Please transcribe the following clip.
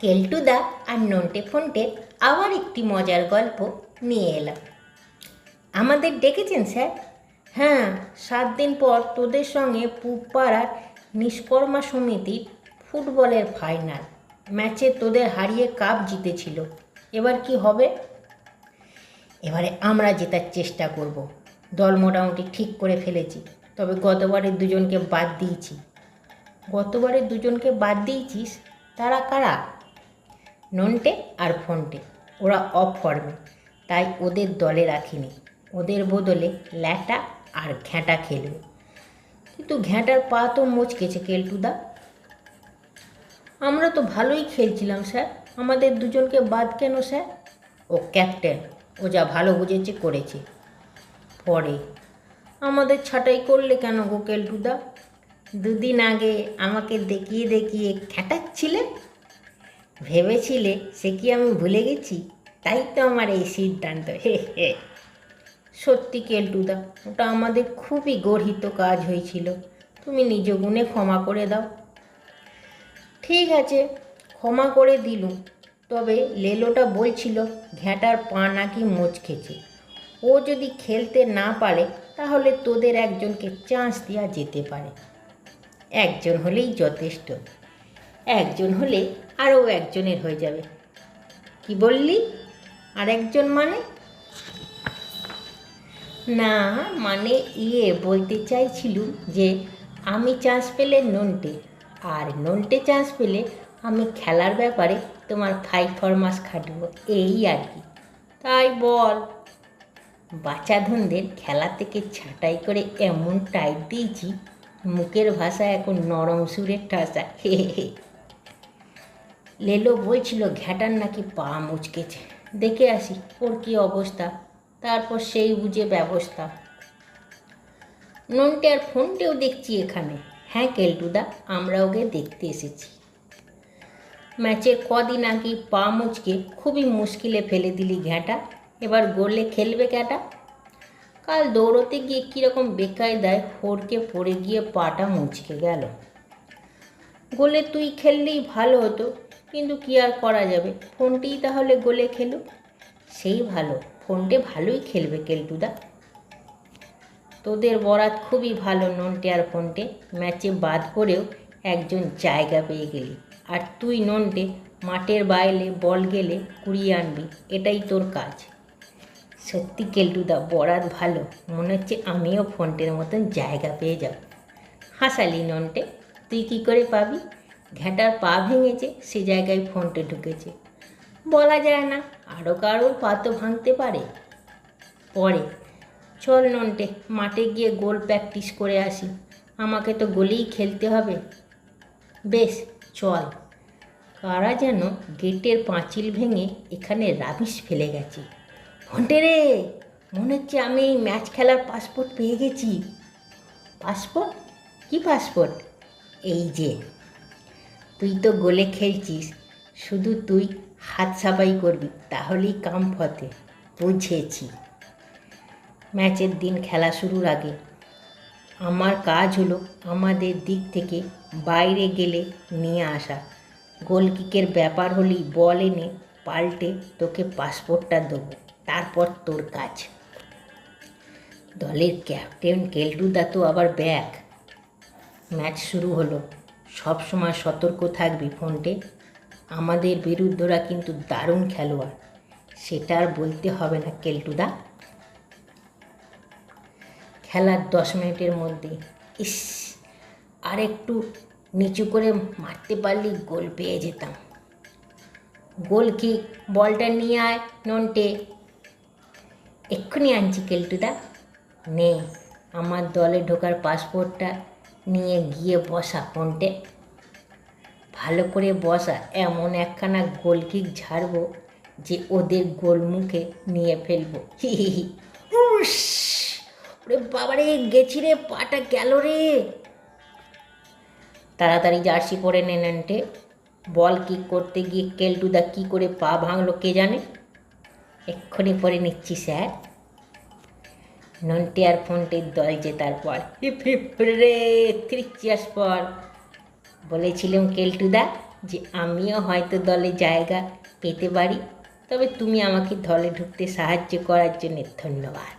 কেলটুদা আর নন্টে ফন্টে আবার একটি মজার গল্প নিয়ে এলাম। আমাদের ডেকেছেন, স্যার? হ্যাঁ সাত দিন পর তোদের সঙ্গে পুপাড়ার নিষ্কর্মা সমিতির ফুটবলের ফাইনাল। ম্যাচে তোদের হারিয়ে কাপ জিতেছিল। এবার কি হবে? এবারে আমরা জেতার চেষ্টা করব। দল মোটামুটি ঠিক করে ফেলেছি। তবে গতবারের দুজনকে বাদ দিয়েছি। গতবারের দুজনকে বাদ দিয়েছিস? তারা কারা? নন্টে আর ফন্টে ওরা অফ তাই ওদের দলে রাখিনি। ওদের বদলে ল্যাটা আর ঘ্যাঁটা খেলবে। কিন্তু ঘ্যাঁটার পা তো মচকেছে কেলটুদা। আমরা তো ভালোই খেলছিলাম, স্যার। আমাদের দুজনকে বাদ কেন, স্যার? ও ক্যাপ্টেন ও যা ভালো বুঝেছে, করেছে। পরে। আমাদের ছাটাই করলে কেন গো কেলটুদা? দুদিন আগে আমাকে দেখিয়ে দেখিয়ে খ্যাটাচ্ছিলে ভেবেছিলে সে কি আমি ভুলে গেছি? তাই তো আমার এই সিদ্ধান্ত। হে হে। সত্যি কেলটুদা, ওটা আমাদের খুবই গর্হিত কাজ হয়েছিল। তুমি নিজ গুণে ক্ষমা করে দাও। ঠিক আছে, ক্ষমা করে দিলুম। তবে লেলোটা বলছিল, ঘ্যাঁটার পা নাকি মোচকেছে। ও যদি খেলতে না পারে, তাহলে তোদের একজনকে চান্স দেওয়া যেতে পারে। একজন হলেই যথেষ্ট। একজন হলে আরও একজনের হয়ে যাবে। কি বললি? আর একজন মানে? না মানে ইয়ে বলতে চাইছিলুম যে, আমি চান্স পেলে নন্টে, আর নন্টে চান্স পেলে আমি খেলার ব্যাপারে তোমার ফাইভ ফরমাস খাটবো, এই আর কি। তাই বল। বাচ্চাধনদের খেলা থেকে ছাঁটাই করে এমন টাইট দিয়েছি, মুখের ভাষা এখন নরম সুরের ঠাসা হে হে। লেলো বলছিল ঘ্যাটার নাকি পা মুচকেছে। দেখে আসি ওর কী অবস্থা। তারপর সেই বুঝে ব্যবস্থা। ননটে আর ফোনটেও দেখছি এখানে। হ্যাঁ কেলটুদা, আমরা ওকে দেখতে এসেছি। ম্যাচের কদিন আগে পা মুচকে খুবই মুশকিলে ফেলে দিলি ঘ্যাঁটা। এবার গোলে খেলবে ক্যাটা? কাল দৌড়তে গিয়ে কীরকম বেকায়দায় ফোরকে পড়ে গিয়ে পাটা মুচকে গেল। গোলে তুই খেললেই ভালো হতো। কিন্তু কি আর করা যাবে? ফোনটিই তাহলে গোলে খেলুক সেই ভালো, ফোনটে ভালোই খেলবে কেলটুদা। তোদের বরাত খুবই ভালো ননটে আর ফোনটে, ম্যাচে বাদ করেও একজন জায়গা পেয়ে গেলি। আর তুই নন্টে, মাঠের বাইরে বল গেলে কুড়িয়ে আনবি, এটাই তোর কাজ। সত্যি কেলটুদা, বরাত ভালো, মনে হচ্ছে আমিও ফোনটের মতন জায়গা পেয়ে যাব। হাসালি নন্টে, তুই কি করে পাবি? ঘ্যাটার পা ভেঙেছে, সে জায়গায় ফোনটে ঢুকেছে। বলা যায় না আরও কারোর পা তো ভাঙতে পারে। পরে, চল নন্টে, মাঠে গিয়ে গোল প্র্যাকটিস করে আসি। আমাকে তো গোলেই খেলতে হবে। বেশ, চল। কারা যেন গেটের পাঁচিল ভেঙে এখানে রাবিশ ফেলে গেছে। ফোনটে রে! মনে হচ্ছে আমি এই ম্যাচ খেলার পাসপোর্ট পেয়ে গেছি। পাসপোর্ট? কি পাসপোর্ট? এই যে। তুই তো গোলে খেলছিস। শুধু তুই হাত সাবাই করবি, তাহলেই কাম ফতে বুঝেছি। ম্যাচের দিন খেলা শুরুর আগে। আমার কাজ হলো আমাদের দিক থেকে বাইরে গেলে নিয়ে আসা। গোলকিকের ব্যাপার হলেই বল এনে পাল্টে তোকে পাসপোর্টটা দেবো, তারপর তোর কাজ। দলের ক্যাপ্টেন কেলটুদা তো আবার ব্যাক। ম্যাচ শুরু হলো। সব সময় সতর্ক থাকবি ফোনটে। আমাদের বিরুদ্ধরা কিন্তু দারুণ খেলোয়াড়। সেটা আর বলতে হবে না, কেলটুদা। খেলার দশ মিনিটের মধ্যে, ইস, আর একটু নিচু করে মারতে পারলে গোল পেয়ে যেতাম। গোল কি বলটা নিয়ে আয় নন্টে। এক্ষুনি আনছি, কেলটুদা। নে, আমার দলে ঢোকার পাসপোর্টটা নিয়ে গিয়ে বসা ফোনটে ভালো করে বসা, এমন একখানা গোল কিক ঝাড়বো যে ওদের গোল মুখে নিয়ে ফেলব। ওরে বাবারে, গেছি রে, পাটা গেল রে। তাড়াতাড়ি জার্সি পরে নেনটে। বল কিক করতে গিয়ে কেলটুদা কি করে পা ভাঙলো কে জানে? এক্ষুনি পরে নিচ্ছি, স্যার। নন্টে আর ফোনটির দল জেতার পর। হিপ রে থ্রি পর। বলেছিলাম কেলটুদা যে আমিও হয়তো দলে জায়গা পেতে পারি, তবে তুমি আমাকে দলে ঢুকতে সাহায্য করার জন্য ধন্যবাদ।